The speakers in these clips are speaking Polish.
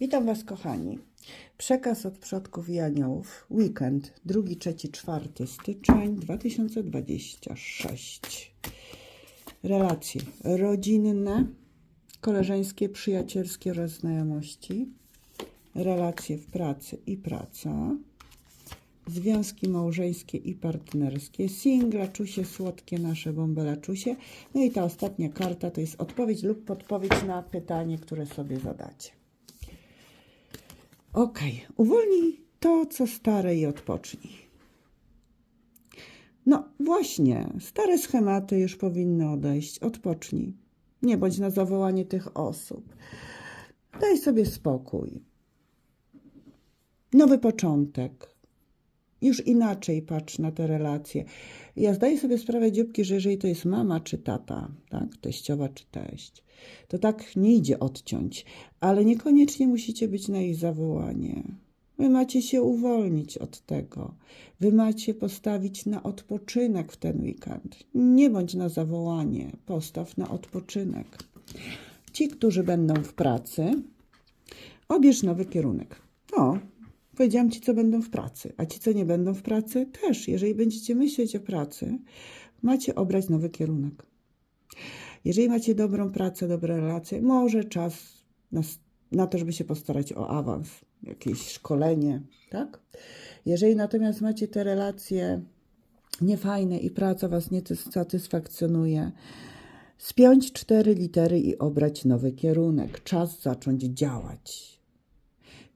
Witam Was, kochani. Przekaz od przodków i aniołów. Weekend 2, 3, 4 styczeń 2026. Relacje rodzinne, koleżeńskie, przyjacielskie oraz znajomości. Relacje w pracy i praca. Związki małżeńskie i partnerskie. Singleczusie, słodkie nasze bąbelaczusie. No i ta ostatnia karta to jest odpowiedź lub podpowiedź na pytanie, które sobie zadacie. Okej, uwolnij to, co stare i odpocznij. No właśnie, stare schematy już powinny odejść. Odpocznij. Nie bądź na zawołanie tych osób. Daj sobie spokój. Nowy początek. Już inaczej patrz na te relacje. Ja zdaję sobie sprawę, dzióbki, że jeżeli to jest mama czy tata, tak, teściowa czy teść, to tak nie idzie odciąć, ale niekoniecznie musicie być na ich zawołanie. Wy macie się uwolnić od tego. Wy macie postawić na odpoczynek w ten weekend. Nie bądź na zawołanie, postaw na odpoczynek. Ci, którzy będą w pracy, obierz nowy kierunek. O, powiedziałam ci, co będą w pracy, a ci, co nie będą w pracy, też. Jeżeli będziecie myśleć o pracy, macie obrać nowy kierunek. Jeżeli macie dobrą pracę, dobre relacje, może czas na, na to, żeby się postarać o awans, jakieś szkolenie, tak? Jeżeli natomiast macie te relacje niefajne i praca Was nie satysfakcjonuje, spiąć cztery litery i obrać nowy kierunek. Czas zacząć działać.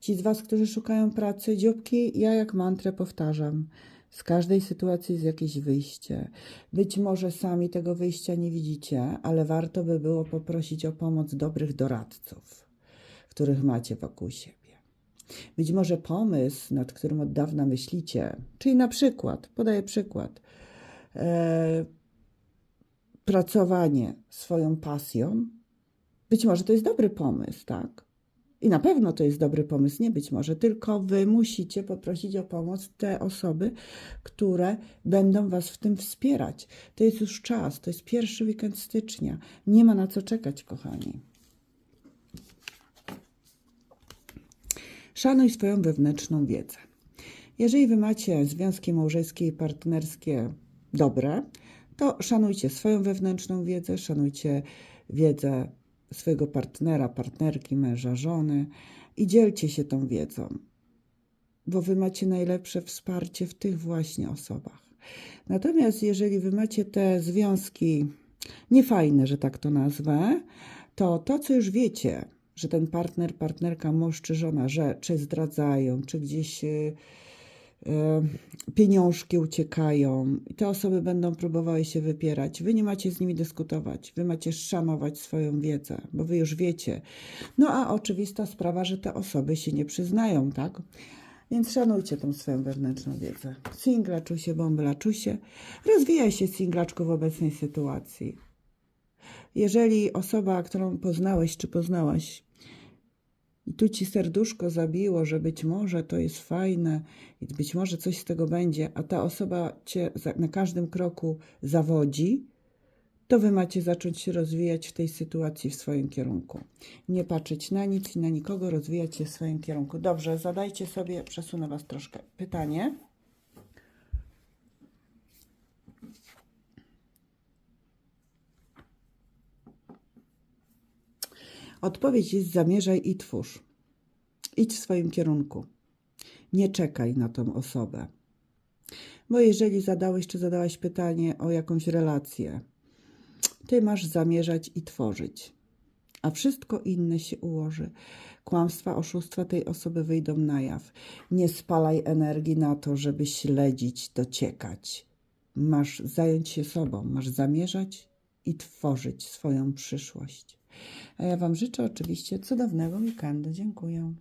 Ci z Was, którzy szukają pracy, dzióbki, ja jak mantrę powtarzam. Z każdej sytuacji jest jakieś wyjście. Być może sami tego wyjścia nie widzicie, ale warto by było poprosić o pomoc dobrych doradców, których macie wokół siebie. Być może pomysł, nad którym od dawna myślicie, czyli na przykład, podaję przykład, e, pracowanie swoją pasją, być może to jest dobry pomysł, tak? I na pewno to jest dobry pomysł, nie być może, tylko wy musicie poprosić o pomoc te osoby, które będą was w tym wspierać. To jest już czas, to jest pierwszy weekend stycznia. Nie ma na co czekać, kochani. Szanuj swoją wewnętrzną wiedzę. Jeżeli wy macie związki małżeńskie i partnerskie dobre, to szanujcie swoją wewnętrzną wiedzę, szanujcie wiedzę swojego partnera, partnerki, męża, żony i dzielcie się tą wiedzą, bo wy macie najlepsze wsparcie w tych właśnie osobach. Natomiast jeżeli wy macie te związki niefajne, że tak to nazwę, to to, co już wiecie, że ten partner, partnerka, mąż czy żona, że czy zdradzają, czy gdzieś e, pieniążki uciekają te osoby będą próbowały się wypierać. Wy nie macie z nimi dyskutować, wy macie szanować swoją wiedzę, bo wy już wiecie. No a oczywista sprawa, że te osoby się nie przyznają, tak? Więc szanujcie tą swoją wewnętrzną wiedzę. Singlaczusie, bąbelaczusie. Rozwijaj się, singlaczku, w obecnej sytuacji. Jeżeli osoba, którą poznałeś czy poznałaś, i tu ci serduszko zabiło, że być może to jest fajne być może coś z tego będzie, a ta osoba cię na każdym kroku zawodzi, to wy macie zacząć się rozwijać w tej sytuacji w swoim kierunku. Nie patrzeć na nic i na nikogo, rozwijać się w swoim kierunku. Dobrze, zadajcie sobie, przesunę was troszkę, pytanie. Odpowiedź jest zamierzaj i twórz. Idź w swoim kierunku. Nie czekaj na tą osobę. Bo jeżeli zadałeś czy zadałaś pytanie o jakąś relację, ty masz zamierzać i tworzyć, a wszystko inne się ułoży. Kłamstwa, oszustwa tej osoby wyjdą na jaw. Nie spalaj energii na to, żeby śledzić, dociekać. Masz zająć się sobą, masz zamierzać i tworzyć swoją przyszłość. A ja Wam życzę oczywiście cudownego weekendu. Dziękuję.